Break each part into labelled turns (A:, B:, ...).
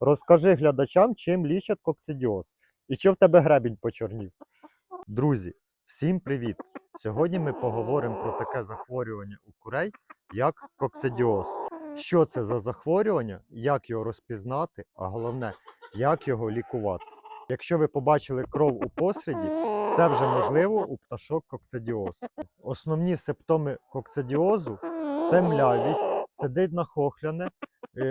A: Розкажи глядачам, чим лічать коксидіоз і що в тебе гребінь почорнів. Друзі, всім привіт! Сьогодні ми поговоримо про таке захворювання у курей, як коксидіоз. Що це за захворювання, як його розпізнати, а головне, як його лікувати. Якщо ви побачили кров у посріді, це вже можливо у пташок коксидіоз. Основні симптоми коксидіозу це млявість, сидить нахохляне,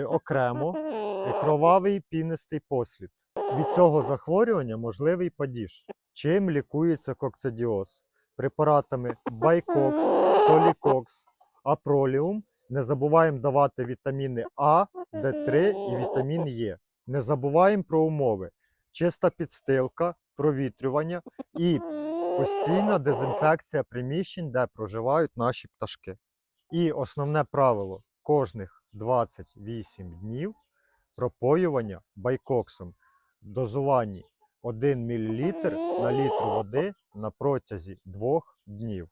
A: окремо, е, кровавий пінистий послід. Від цього захворювання можливий падіж. Чим лікується коксидіоз? Препаратами Байкокс, Солікокс, Апроліум. Не забуваємо давати вітаміни А, Д3 і вітамін Е. Не забуваємо про умови: чиста підстилка, провітрювання і постійна дезінфекція приміщень, де проживають наші пташки. І основне правило: кожних 28 днів пропоювання байкоксом в дозуванні 1 мл на літр води на протязі 2 днів.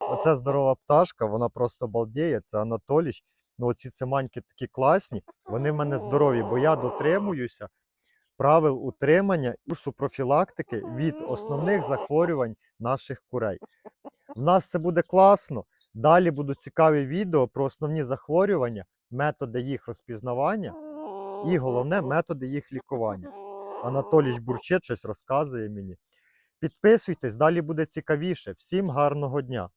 A: Оця здорова пташка, вона просто балдіє, це Анатоліч. Ну, оці циманьки такі класні, вони в мене здорові, бо я дотримуюся правил утримання курсу профілактики від основних захворювань наших курей. У нас це буде класно. Далі будуть цікаві відео про основні захворювання, методи їх розпізнавання і головне методи їх лікування. Анатолій Бурчет щось розказує мені. Підписуйтесь, далі буде цікавіше. Всім гарного дня!